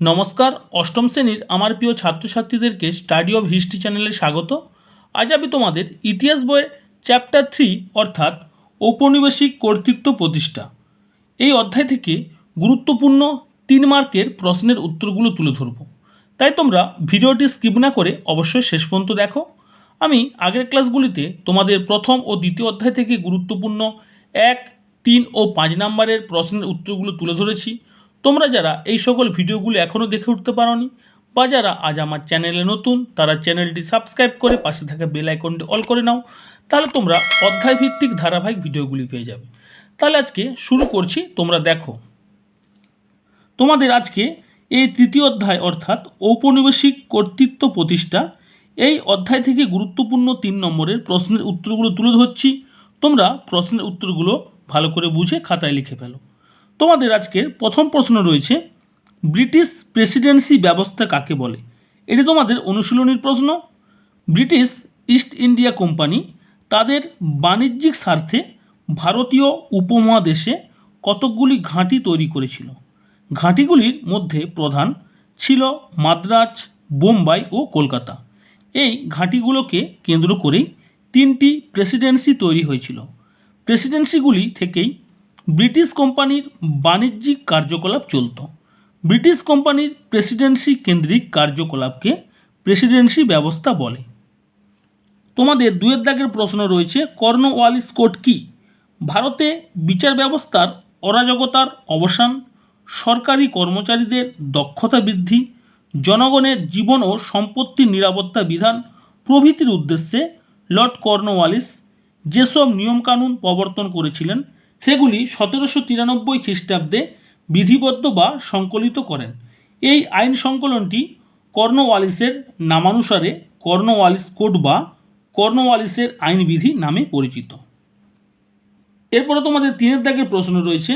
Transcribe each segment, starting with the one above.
নমস্কার, অষ্টম শ্রেণির আমার প্রিয় ছাত্রছাত্রীদেরকে স্টাডি অফ হিস্ট্রি চ্যানেলে স্বাগত। আজ আমি তোমাদের ইতিহাস বইয়ের চ্যাপ্টার থ্রি অর্থাৎ ঔপনিবেশিক কর্তৃত্ব প্রতিষ্ঠা। এই অধ্যায় থেকে গুরুত্বপূর্ণ তিন মার্কের প্রশ্নের উত্তরগুলো তুলে ধরব। তাই তোমরা ভিডিওটি স্কিপ না করে অবশ্যই শেষ পর্যন্ত দেখো। আমি আগের ক্লাসগুলিতে তোমাদের প্রথম ও দ্বিতীয় অধ্যায় থেকে গুরুত্বপূর্ণ এক, তিন ও পাঁচ নম্বরের প্রশ্নের উত্তরগুলো তুলে ধরেছি। তোমরা যারা এই সকল ভিডিওগুলো এখনও দেখে উঠতে পারোনি, বা যারা আজ আমার চ্যানেলে নতুন, তারা চ্যানেলটি সাবস্ক্রাইব করে পাশে থাকা বেল আইকনটি অল করে নাও, তাহলে তোমরা অধ্যায়ভিত্তিক ধারাবাহিক ভিডিওগুলি পেয়ে যাবে। তাহলে আজকে শুরু করছি, তোমরা দেখো। তোমাদের আজকে এই তৃতীয় অধ্যায় অর্থাৎ ঔপনিবেশিক কর্তৃত্ব প্রতিষ্ঠা, এই অধ্যায় থেকে গুরুত্বপূর্ণ তিন নম্বরের প্রশ্নের উত্তরগুলো তুলে ধরছি। তোমরা প্রশ্নের উত্তরগুলো ভালো করে বুঝে খাতায় লিখে ফেলো। তোমাদের আজকের প্রথম প্রশ্ন রয়েছে, ব্রিটিশ প্রেসিডেন্সি ব্যবস্থা কাকে বলে? এটি তোমাদের অনুশীলনীর প্রশ্ন। ব্রিটিশ ইস্ট ইন্ডিয়া কোম্পানি তাদের বাণিজ্যিক স্বার্থে ভারতীয় উপমহাদেশে কতকগুলি ঘাঁটি তৈরি করেছিল? ঘাঁটিগুলির মধ্যে প্রধান ছিল মাদ্রাজ, বোম্বাই ও কলকাতা। এই ঘাঁটিগুলোকে কেন্দ্র করেই তিনটি প্রেসিডেন্সি তৈরি হয়েছিল। প্রেসিডেন্সিগুলি থেকেই ব্রিটিশ কোম্পানির বাণিজ্যিক কার্যকলাপ চলত। ব্রিটিশ কোম্পানির প্রেসিডেন্সি কেন্দ্রিক কার্যকলাপকে প্রেসিডেন্সি ব্যবস্থা বলে। তোমাদের দুয়ের দাগের প্রশ্ন রয়েছে, কর্নওয়ালিস কোড কি? ভারতে বিচার ব্যবস্থার অরাজকতার অবসান, সরকারি কর্মচারীদের দক্ষতা বৃদ্ধি, জনগণের জীবন ও সম্পত্তির নিরাপত্তা বিধান প্রভৃতির উদ্দেশ্যে লর্ড কর্নওয়ালিস যেসব নিয়মকানুন প্রবর্তন করেছিলেন সেগুলি সতেরোশো তিরানব্বই খ্রিস্টাব্দে বিধিবদ্ধ বা সংকলিত করেন। এই আইন সংকলনটি কর্নওয়ালিসের নামানুসারে কর্নওয়ালিস কোড বা কর্নওয়ালিসের আইনবিধি নামে পরিচিত। এরপরে তোমাদের তিনের দাগের প্রশ্ন রয়েছে,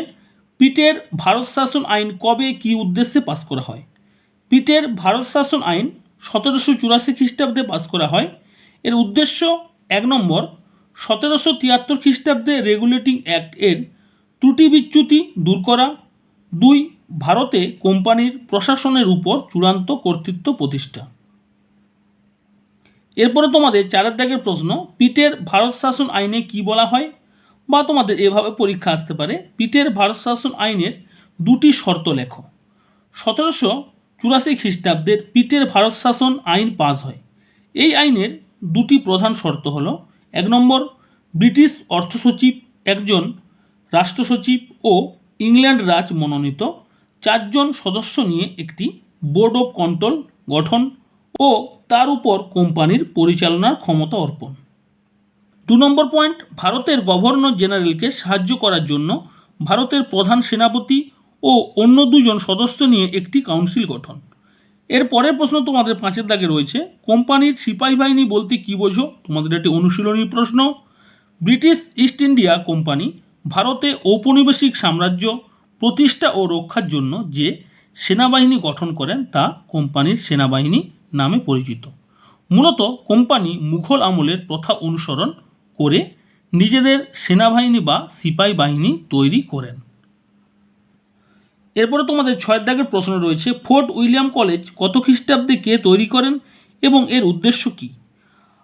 পিটের ভারত শাসন আইন কবে কী উদ্দেশ্যে পাস করা হয়? পিটের ভারত শাসন আইন সতেরোশো চুরাশি খ্রিস্টাব্দে পাস করা হয়। এর উদ্দেশ্য এক নম্বর সতেরোশো তিয়াত্তর খ্রিস্টাব্দে রেগুলেটিং অ্যাক্ট এর ত্রুটি বিচ্যুতি দূর করা। দুই, ভারতে কোম্পানির প্রশাসনের উপর চূড়ান্ত কর্তৃত্ব প্রতিষ্ঠা। এরপরে তোমাদের চারের দাগের প্রশ্ন, পিটের ভারত শাসন আইনে কি বলা হয়? বা তোমাদের এভাবে পরীক্ষা আসতে পারে, পিটের ভারত শাসন আইনের দুটি শর্ত লেখো। সতেরোশো চুরাশি খ্রিস্টাব্দের পিটের ভারত শাসন আইন পাস হয়। এই আইনের দুটি প্রধান শর্ত হলো এক নম্বর, ব্রিটিশ অর্থসচিব একজন রাষ্ট্রসচিব ও ইংল্যান্ড রাজ মনোনীত, চারজন সদস্য নিয়ে একটি বোর্ড অফ কন্ট্রোল গঠন ও তার উপর কোম্পানির পরিচালনার ক্ষমতা অর্পণ। দু নম্বর পয়েন্ট, ভারতের গভর্নর জেনারেলকে সাহায্য করার জন্য ভারতের প্রধান সেনাপতি ও অন্য দুজন সদস্য নিয়ে একটি কাউন্সিল গঠন। এর পরের প্রশ্ন তোমাদের পাঁচের দাগে রয়েছে, কোম্পানির সিপাহী বাহিনী বলতে কী বোঝো? তোমাদের একটি অনুশীলনী প্রশ্ন, ব্রিটিশ ইস্ট ইন্ডিয়া কোম্পানি ভারতে ঔপনিবেশিক সাম্রাজ্য প্রতিষ্ঠা ও রক্ষার জন্য যে সেনাবাহিনী গঠন করেন তা কোম্পানির সেনাবাহিনী নামে পরিচিত। মূলত কোম্পানি মুঘল আমলের প্রথা অনুসরণ করে নিজেদের সেনাবাহিনী বা সিপাহী বাহিনী তৈরি করেন। এরপরে তোমাদের ছয়ের দাগের প্রশ্ন রয়েছে, ফোর্ট উইলিয়াম কলেজ কত খ্রিস্টাব্দে কে তৈরি করেন এবং এর উদ্দেশ্য কী?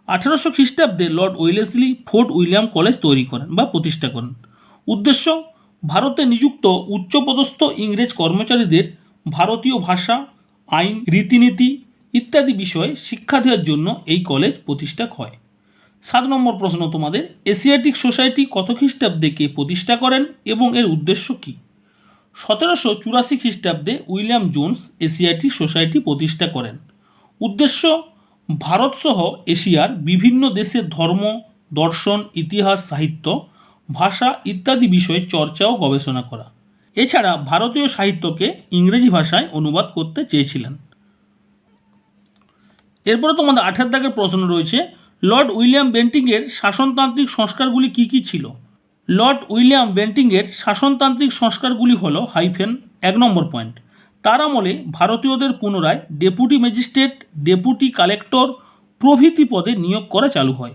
আঠারোশো খ্রিস্টাব্দে Lord Wellesley Fort William college তৈরি করেন বা প্রতিষ্ঠা করেন। উদ্দেশ্য, ভারতে নিযুক্ত উচ্চপদস্থ ইংরেজ কর্মচারীদের ভারতীয় ভাষা, আইন, রীতিনীতি ইত্যাদি বিষয়ে শিক্ষা দেওয়ার জন্য এই কলেজ প্রতিষ্ঠা হয়। সাত নম্বর প্রশ্ন তোমাদের, এশিয়াটিক সোসাইটি কত খ্রিস্টাব্দে কে প্রতিষ্ঠা করেন এবং এর উদ্দেশ্য কী? সতেরোশো চুরাশি খ্রিস্টাব্দে উইলিয়াম জোন্স এশিয়াটিক সোসাইটি প্রতিষ্ঠা করেন। উদ্দেশ্য, ভারতসহ এশিয়ার বিভিন্ন দেশের ধর্ম, দর্শন, ইতিহাস, সাহিত্য, ভাষা ইত্যাদি বিষয়ে চর্চা ও গবেষণা করা। এছাড়া ভারতীয় সাহিত্যকে ইংরেজি ভাষায় অনুবাদ করতে চেয়েছিলেন। এরপরে তোমাদের আঠের দাগের প্রশ্ন রয়েছে, লর্ড উইলিয়াম বেন্টিংয়ের শাসনতান্ত্রিক সংস্কারগুলি কী কী ছিল? লর্ড উইলিয়াম বেন্টিংয়ের শাসনতান্ত্রিক সংস্কারগুলি হল হাইফেন এক নম্বর পয়েন্ট। তার আমলে ভারতীয়দের পুনরায় ডেপুটি ম্যাজিস্ট্রেট, ডেপুটি কালেক্টর প্রভৃতি পদে নিয়োগ করা চালু হয়।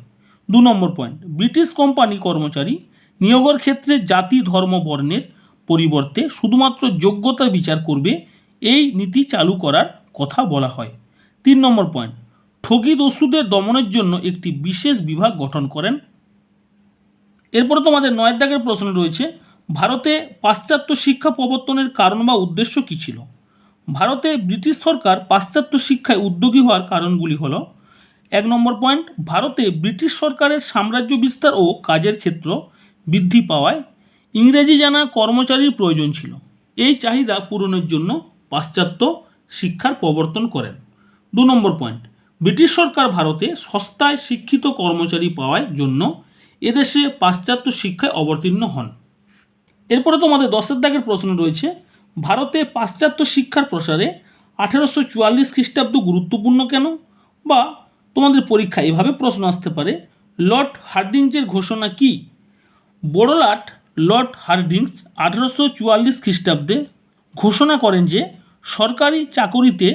দু নম্বর পয়েন্ট, ব্রিটিশ কোম্পানি কর্মচারী নিয়োগের ক্ষেত্রে জাতি ধর্ম বর্ণের পরিবর্তে শুধুমাত্র যোগ্যতা বিচার করবে এই নীতি চালু করার কথা বলা হয়। তিন নম্বর পয়েন্ট ঠগি দস্যুদের দমনের জন্য একটি বিশেষ বিভাগ গঠন করেন এরপরে তোমাদের নয়ের দাগের প্রশ্ন রয়েছে, ভারতে পাশ্চাত্য শিক্ষা প্রবর্তনের কারণ বা উদ্দেশ্য কী ছিল? ভারতে ব্রিটিশ সরকার পাশ্চাত্য শিক্ষায় উদ্যোগী হওয়ার কারণগুলি হলো, এক নম্বর পয়েন্ট, ভারতে ব্রিটিশ সরকারের সাম্রাজ্য বিস্তার ও কাজের ক্ষেত্র বৃদ্ধি পাওয়ায় ইংরেজি জানা কর্মচারীর প্রয়োজন ছিল। এই চাহিদা পূরণের জন্য পাশ্চাত্য শিক্ষার প্রবর্তন করেন। দু নম্বর পয়েন্ট, ব্রিটিশ সরকার ভারতে সস্তায় শিক্ষিত কর্মচারী পাওয়ার জন্য এদেশে পাশ্চাত্য শিক্ষায় অবতীর্ণ হন। এরপরে তোমাদের দশের দাগের প্রশ্ন রয়েছে, ভারতে পাশ্চাত্য শিক্ষার প্রসারে আঠেরোশো চুয়াল্লিশ খ্রিস্টাব্দ গুরুত্বপূর্ণ কেন? বা তোমাদের পরীক্ষা এভাবে প্রশ্ন আসতে পারে, লর্ড হার্ডিঞ্জের ঘোষণা কি? বড়লাট লর্ড হার্ডিংস আঠেরোশো চুয়াল্লিশ খ্রিস্টাব্দে ঘোষণা করেন যে সরকারি চাকরিতে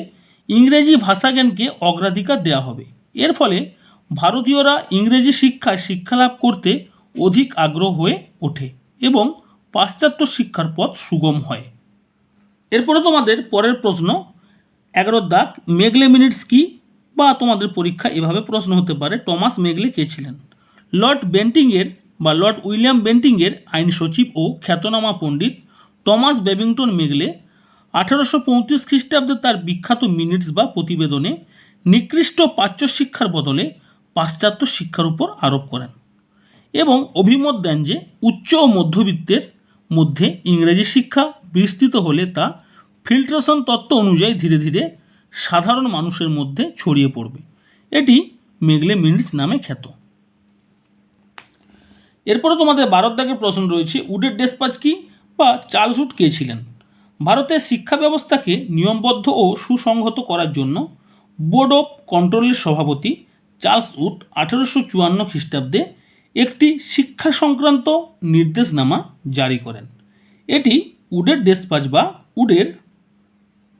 ইংরেজি ভাষাজ্ঞানকে অগ্রাধিকার দেওয়া হবে। এর ফলে ভারতীয়রা ইংরেজি শিক্ষায় শিক্ষালাভ করতে অধিক আগ্রহ হয়ে ওঠে এবং পাশ্চাত্য শিক্ষার পথ সুগম হয়। এরপরে তোমাদের পরের প্রশ্ন এগারোর দাগ মেগলে মিনিটস কি? বা তোমাদের পরীক্ষা এভাবে প্রশ্ন হতে পারে, টমাস মেগলে কে ছিলেন? লর্ড বেন্টিংয়ের বা লর্ড উইলিয়াম বেন্টিংয়ের আইন সচিব ও খ্যাতনামা পণ্ডিত টমাস বেবিংটন মেগলে আঠারোশো পঁয়ত্রিশ খ্রিস্টাব্দে তার বিখ্যাত মিনিটস বা প্রতিবেদনে নিকৃষ্ট প্রাচ্য শিক্ষার বদলে পাশ্চাত্য শিক্ষার উপর আরোপ করেন এবং অভিমত দেন যে উচ্চ ও মধ্যবিত্তের মধ্যে ইংরেজি শিক্ষা বিস্তৃত হলে তা ফিল্ট্রেশন তত্ত্ব অনুযায়ী ধীরে ধীরে সাধারণ মানুষের মধ্যে ছড়িয়ে পড়বে। এটি মেগলে মিনিটস নামে খ্যাত। এরপরে তোমাদের ভারত দাগের প্রশ্ন রয়েছে, উডের ডেসপাচ কি বা চার্লস উড কে ছিলেন? ভারতের শিক্ষা ব্যবস্থাকে নিয়মবদ্ধ ও সুসংহত করার জন্য বোর্ড অফ কন্ট্রোলের সভাপতি চার্লস উড আঠেরোশো চুয়ান্ন খ্রিস্টাব্দে একটি শিক্ষা সংক্রান্ত নির্দেশনামা জারি করেন। এটি উডের ডেসপাচ বা উডের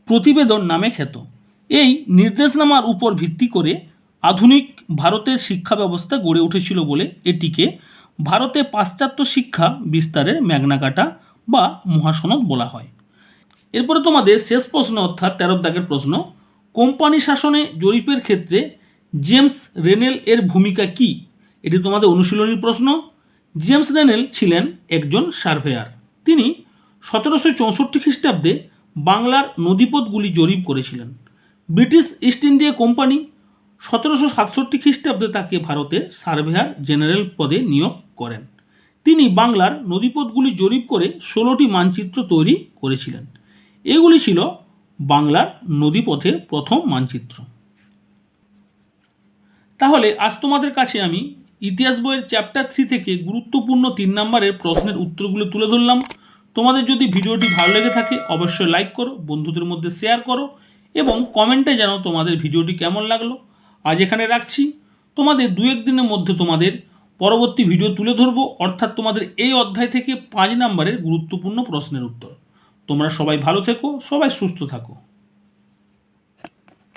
প্রতিবেদন নামে খ্যাত। এই নির্দেশনামার উপর ভিত্তি করে আধুনিক ভারতের শিক্ষা ব্যবস্থা গড়ে উঠেছিল বলে এটিকে ভারতে পাশ্চাত্য শিক্ষা বিস্তারের ম্যাগনাকাটা বা মহাসনদ বলা হয়। এরপরে তোমাদের শেষ প্রশ্ন অর্থাৎ তেরো দাগের প্রশ্ন, কোম্পানি শাসনে জরিপের ক্ষেত্রে জেমস রেনেল এর ভূমিকা কি? এটি তোমাদের অনুশীলনী প্রশ্ন। জেমস রেনেল ছিলেন একজন সার্ভেয়ার। তিনি সতেরোশো চৌষট্টি খ্রিস্টাব্দে বাংলার নদীপথগুলি জরিপ করেছিলেন। ব্রিটিশ ইস্ট ইন্ডিয়া কোম্পানি সতেরোশো সাতষট্টি খ্রিস্টাব্দে তাকে ভারতের সার্ভেয়ার জেনারেল পদে নিয়োগ করেন। তিনি বাংলার নদীপথগুলি জরিপ করে ষোলোটি মানচিত্র তৈরি করেছিলেন। এগুলি ছিল বাংলার নদীপথের প্রথম মানচিত্র। তাহলে আজ তোমাদের কাছে আমি ইতিহাস বইয়ের চ্যাপ্টার থ্রি থেকে গুরুত্বপূর্ণ তিন নম্বরের প্রশ্নের উত্তরগুলো তুলে ধরলাম। তোমাদের যদি ভিডিওটি ভালো লেগে থাকে, অবশ্যই লাইক করো, বন্ধুদের মধ্যে শেয়ার করো এবং কমেন্টে জানাও তোমাদের ভিডিওটি কেমন লাগল। আজ এখানে রাখছি। তোমাদের দু এক দিনের মধ্যে তোমাদের পরবর্তী ভিডিও তুলে ধরবো, অর্থাৎ তোমাদের এই অধ্যায় থেকে পাঁচ নম্বরের গুরুত্বপূর্ণ প্রশ্নের উত্তর। তোমরা সবাই ভালো থেকো, সবাই সুস্থ থাকো।